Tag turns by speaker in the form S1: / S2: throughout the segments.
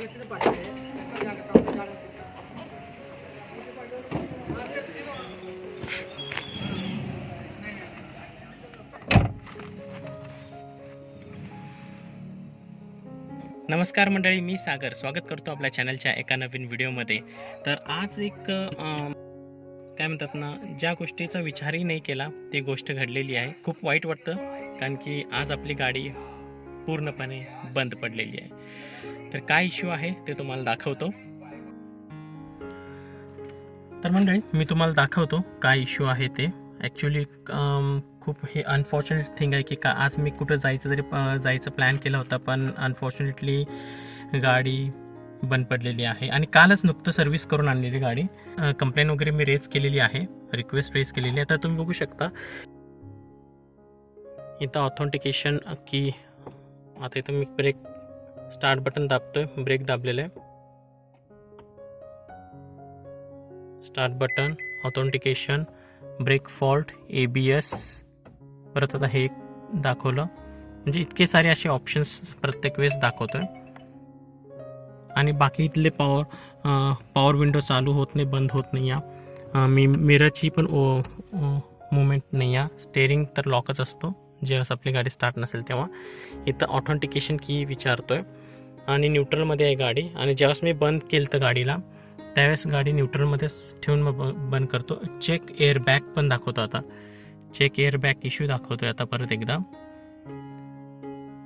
S1: नमस्कार मंडळी मी सागर. स्वागत करतो आपल्या चॅनलच्या एका नवीन व्हिडिओमध्ये. तर आज एक काय म्हणतात ना ज्या गोष्टीचा विचारही नाही केला ती गोष्ट घडलेली आहे. खूप वाईट वाटतं कारण की आज आपली गाडी पूर्णपणे बंद पडलेली आहे. तर काय इश्यू आहे ते तुम्हाला दाखवतो. तर मंडळी मी तुम्हाला दाखवतो काय इश्यू आहे ते. ॲक्च्युली खूप हे अनफॉर्च्युनेट थिंग आहे की का आज मी कुठं जायचं तरी जायचं प्लॅन केला होता पण अनफॉर्च्युनेटली गाडी बंद पडलेली आहे. आणि कालच नुकतं सर्व्हिस करून आणलेली गाडी. कंप्लेन वगैरे मी रेज केलेली आहे रिक्वेस्ट रेज केलेली आहे. तर तुम्ही बघू शकता. इथं ऑथेंटिकेशन की आता इथं मी ब्रेक स्टार्ट बटन दाबतोय ब्रेक दाबलेलं आहे. Start button authentication brake fault A B S परत आता हे दाखवलं. म्हणजे इतके सारे असे ऑप्शन्स प्रत्येक वेळेस दाखवतोय. आणि बाकी इथले पॉवर पॉवर विंडो चालू होत नाही बंद होत नाही या. मी मिररची पण मुवमेंट नाही या. स्टेअरिंग तर लॉकच असतो. जेव्हा आपली गाडी स्टार्ट नसेल तेव्हा. इथं ऑथेंटिकेशन की विचारतोय. आणि न्यूट्रलमध्ये आहे गाडी. आणि ज्यावेळेस मी बंद केलं तर गाडीला त्यावेळेस गाडी न्यूट्रलमध्येच ठेवून मग ब- बंद करतो. चेक एअर बॅग पण दाखवतो आता. चेक एअर बॅग इश्यू दाखवतोय आता परत एकदा.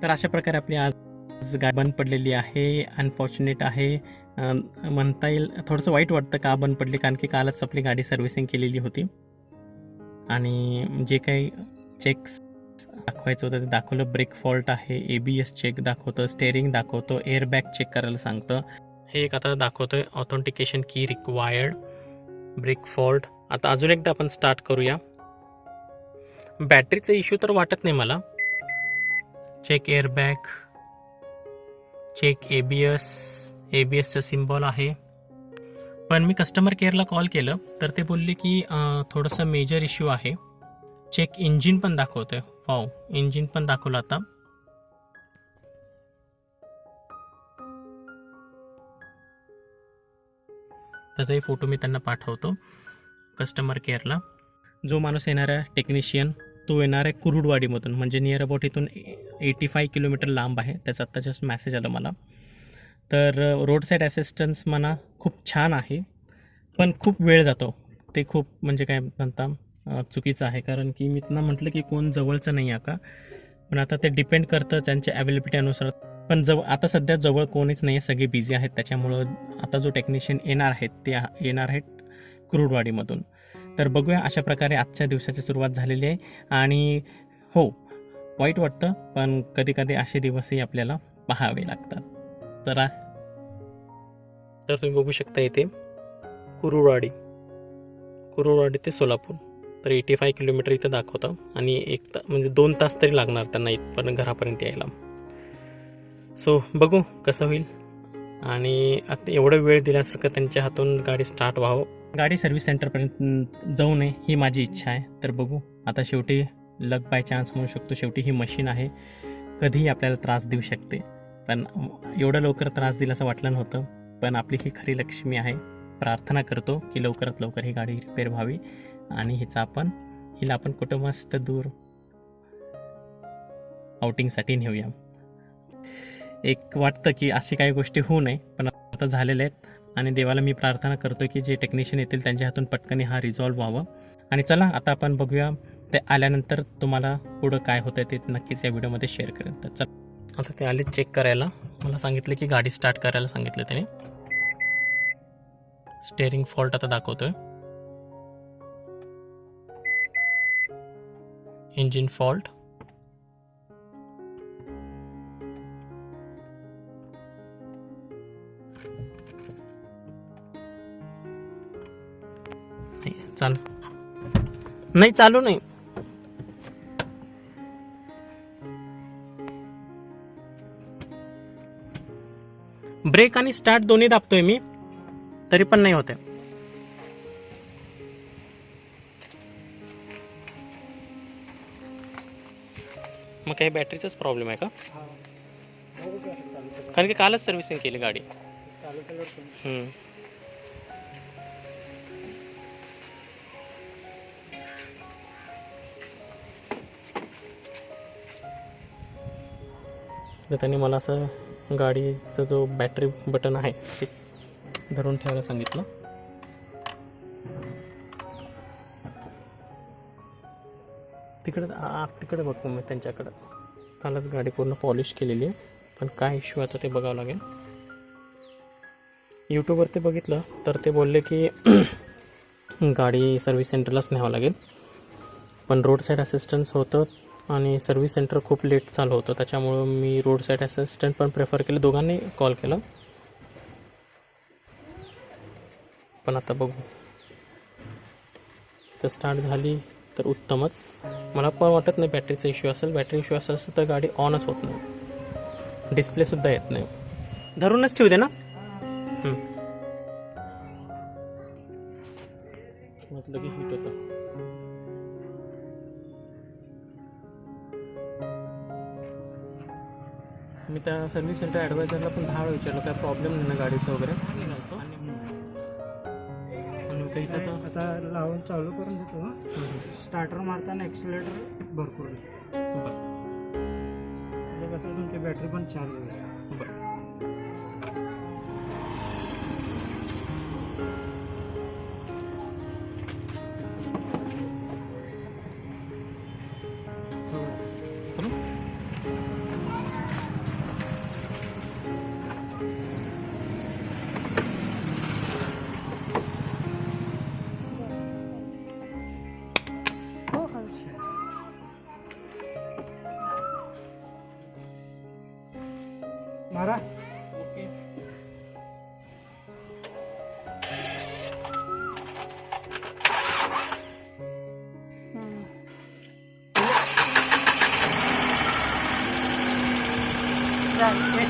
S1: तर अशा प्रकारे आपली आज गाडी बंद पडलेली आहे. अनफॉर्च्युनेट आहे. म्हणता येईल थोडंसं वाईट वाटतं का बंद पडली कारण की कालच आपली गाडी सर्व्हिसिंग केलेली होती. आणि जे काही चेक्स दाखवायचं होतं. ते दाखवलं ब्रेक फॉल्ट आहे. ए बी एस चेक दाखवतं. स्टेअरिंग दाखवतो. एअरबॅग चेक करायला सांगतं. हे एक आता दाखवतोय. ऑथेंटिकेशन की रिक्वायर्ड ब्रेक फॉल्ट आता अजून एकदा आपण स्टार्ट करूया. बॅटरीचा इश्यू तर वाटत नाही मला. Check airbag check A B S A B एसचं सिम्बॉल आहे. पण मी कस्टमर केअरला कॉल केलं. तर ते बोलले की थोडंसं मेजर इश्यू आहे. चेक इंजिन पण दाखवतोय. हो, पाहू इंजिन पण दाखवलं आता. त्याचाही फोटो मी त्यांना पाठवतो कस्टमर केअरला जो माणूस येणार आहे टेक्निशियन तो येणार आहे कुरुडवाडीमधून म्हणजे नियर अबाउट इथून एटी फाय किलोमीटर लांब आहे. त्याचा आत्ता जस्ट मॅसेज आला मला. तर रोड साईड असिस्टन्स म्हणा खूप छान आहे पण खूप वेळ जातो. ते खूप म्हणजे काय म्हणता चुकीचं आहे. कारण की मी त्यांना म्हटलं की कोण जवळचं नाही आहे का? पण आता ते डिपेंड करतं त्यांच्या अवेलेबिलिटीनुसार पण जव आता सध्या जवळ कोणीच नाही आहे. सगळे बिझी आहेत. त्याच्यामुळं आता जो टेक्निशियन येणार आहेत ते येणार आहेत कुरुडवाडीमधून. तर बघूया अशा प्रकारे आजच्या दिवसाची सुरुवात झालेली आहे. आणि हो वाईट वाटतं पण कधीकधी असे दिवसही आपल्याला पाहावे लागतात. तर तर तुम्ही बघू शकता इथे कुरुडवाडी. कुरुडवाडी ते सोलापूर. तर एटी फाय किलोमीटर इथं दाखवतं. आणि एक ता म्हणजे दोन तास तरी लागणार त्यांना इथपर्यंत घरापर्यंत यायला. सो बघू कसं होईल. आणि आता एवढं वेळ दिल्यासारखं त्यांच्या हातून गाडी स्टार्ट व्हावं. गाडी सर्व्हिस सेंटरपर्यंत जाऊ नये ही माझी इच्छा आहे. तर बघू आता शेवटी लक बाय चान्स म्हणू शकतो. शेवटी ही मशीन आहे. कधीही आपल्याला त्रास देऊ शकते. पण एवढं लवकर त्रास दिला असं वाटलं नव्हतं. पण आपली ही खरी लक्ष्मी आहे. प्रार्थना करतो की लवकरात लवकर ही गाडी रिपेअर व्हावी. आणि हिचा आपण हिला आपण कुठं मस्त दूर आउटिंगसाठी नेऊया. एक वाटतं की अशी काही गोष्टी होऊ नये पण आता झालेल्या आहेत आणि देवाला मी प्रार्थना करतो की जे टेक्निशियन येतील त्यांच्या हातून पटकन हा रिझॉल्व्ह व्हावं. आणि चला आता आपण बघूया ते आल्यानंतर तुम्हाला पुढं काय होतं ते नक्कीच या व्हिडिओमध्ये शेअर करेन. तर चला. आता ते आले चेक करायला. मला सांगितलं की गाडी स्टार्ट करायला सांगितलं त्याने. स्टेअरिंग फॉल्ट आता दाखवतोय. इंजिन फॉल्ट चालू नाही चालू नाही। ब्रेक स्टार्ट दोन्ही दाबतोय मी, तरी पण नाही होते मग काही बॅटरीचाच प्रॉब्लेम आहे का? कारण की कालच सर्व्हिसिंग केली गाडी. हम्म. तर त्यांनी मला असं गाडीचं जो बॅटरी बटन आहे ते धरून ठेवायला सांगितलं. तिकडं आ तिकडे बघतो मी त्यांच्याकडं. कालच गाडी पूर्ण पॉलिश केलेली आहे पण काय इश्यू आता ते बघावं लागेल. यूट्यूबवरती बघितलं तर ते बोलले की गाडी सर्व्हिस सेंटरलाच न्यावं लागेल. पण रोड साईड असिस्टन्स होतं आणि सर्व्हिस सेंटर खूप लेट चालू होतं त्याच्यामुळं मी रोड साईड असिस्टंट पण प्रेफर केलं दोघांनी कॉल केला. पण आता बघू. तर स्टार्ट झाली. तर उत्तमच. मला पण वाटत नाही बॅटरीचा इश्यू असेल. बॅटरी इश्यू असेल असं तर गाडी ऑनच होत नाही. डिस्प्लेसुद्धा येत नाही. धरूनच ठेवू दे ना. म्हटलं की हिट होतं. मी त्या सर्व्हिस सेंटर ॲडवायझरला पण दहा वेळा विचारलं काय प्रॉब्लेम नाही ना गाडीचा वगैरे? आणि काही तर आता
S2: लावून चालू करून देतो स्टार्टर मारताना एक्सिलेटर भरपूर.
S1: बरं.
S2: म्हणजे कसं तुमची बॅटरी पण चार्ज होईल.
S1: बरं.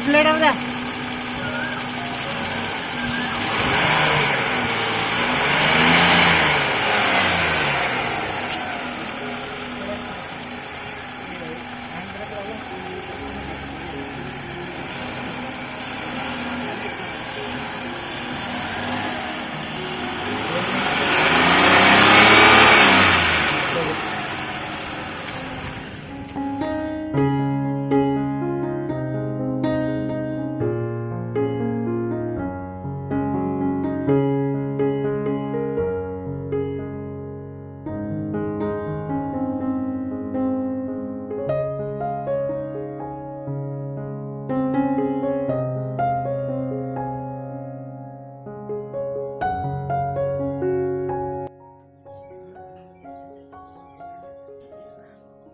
S2: एक्सिलेटर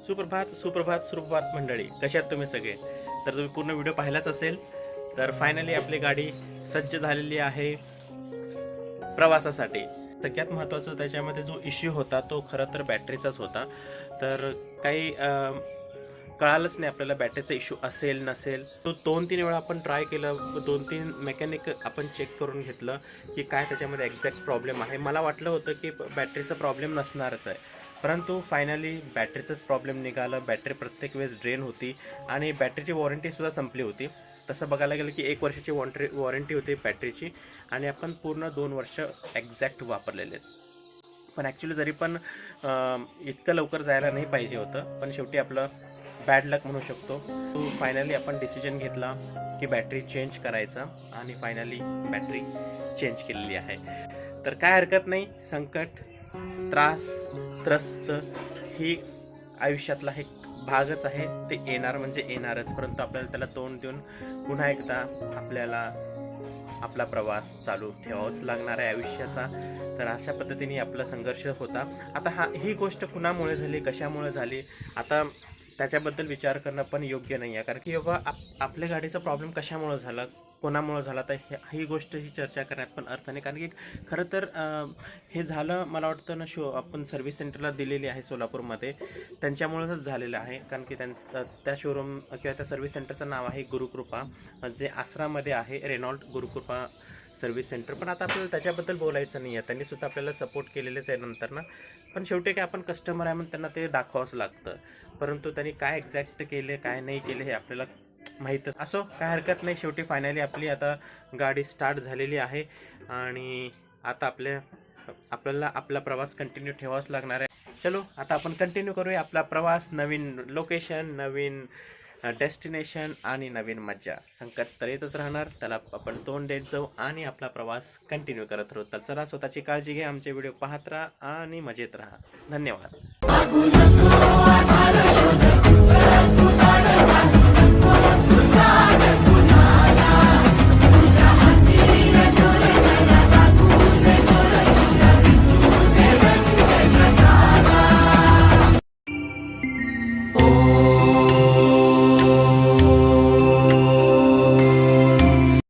S1: सुप्रभात सुप्रभात सुप्रभात मंडळी. कशात तुम्ही सगळे? तर तुम्ही पूर्ण व्हिडिओ पाहिलाच असेल तर फायनली आपली गाडी सज्ज झालेली आहे प्रवासासाठी. सगळ्यात महत्त्वाचं त्याच्यामध्ये जो इश्यू होता तो खरं तर बॅटरीचाच होता. तर काही कळालंच नाही आपल्याला बॅटरीचा इश्यू असेल नसेल. तो दोन तीन वेळा आपण ट्राय केलं दोन तीन मेकॅनिक आपण चेक करून घेतलं की काय त्याच्यामध्ये एक्झॅक्ट प्रॉब्लेम आहे. मला वाटलं होतं की बॅटरीचा प्रॉब्लेम नसणारच आहे. परंतु फायनली बॅटरीचाच प्रॉब्लेम निघाला. बॅटरी प्रत्येक वेळेस ड्रेन होती आणि बॅटरीची वॉरंटीसुद्धा संपली होती. तसं बघायला गेलं की एक वर्षाची वॉरंटी वॉरंटी होती बॅटरीची आणि आपण पूर्ण दोन वर्ष एक्झॅक्ट वापरलेले आहेत. पण ॲक्च्युली जरी पण इतकं लवकर जायला नाही पाहिजे होतं. पण शेवटी आपलं बॅड लक म्हणू शकतो. तो फायनली आपण डिसिजन घेतला की बॅटरी चेंज करायचा आणि फायनली बॅटरी चेंज केलेली आहे. तर काय हरकत नाही संकट त्रास त्रस्त ही आयुष्यातला एक भागच आहे. ते येणार म्हणजे येणारच. परंतु आपल्याला त्याला तोंड देऊन पुन्हा एकदा आपल्याला आपला प्रवास चालू ठेवावाच लागणार आहे आयुष्याचा. तर अशा पद्धतीने आपला संघर्ष होता. आता हा ही गोष्ट कुणामुळे झाली कशामुळे झाली? आता त्याच्याबद्दल विचार करणं पण योग्य नाही आहे कारण की बाबा आप आपल्या गाडीचा प्रॉब्लेम कशामुळे झाला? कोणामुळे झाला तर ही गोष्ट ही चर्चा करण्यात पण अर्थ नाही. कारण की खरं तर हे झालं मला वाटतं ना शो आपण सर्व्हिस सेंटरला दिलेली आहे सोलापूरमध्ये. त्यांच्यामुळेच झालेलं आहे. कारण की त्यां त्या शोरूम किंवा त्या सर्व्हिस सेंटरचं नाव आहे गुरुकृपा. जे आसरामध्ये आहे रेनॉल्ट गुरुकृपा सर्व्हिस सेंटर पण आता आपल्याला त्याच्याबद्दल बोलायचं नाही आहे त्यांनी सुद्धा आपल्याला सपोर्ट केलेलेच आहे नंतर ना. पण शेवटी काय आपण कस्टमर आहे म्हणून त्यांना ते दाखवावंच लागतं. परंतु त्यांनी काय एक्झॅक्ट केले काय नाही केले हे आपल्याला माहीतच असो काय हरकत नाही. शेवटी फायनली आपली आता गाडी स्टार्ट झालेली आहे. आणि आता आपल्या आपल्याला आपला प्रवास कंटिन्यू ठेवावाच लागणार आहे. चलो आता आपण कंटिन्यू करूया आपला प्रवास. नवीन लोकेशन नवीन डेस्टिनेशन आणि नवीन मज्जा. संकट तर येतच राहणार. त्याला आपण तोंड देत जाऊ आणि आपला प्रवास कंटिन्यू करत राहू. तर चला स्वतःची काळजी घ्या. आमचे व्हिडिओ पाहत राहा आणि मजेत राहा. धन्यवाद.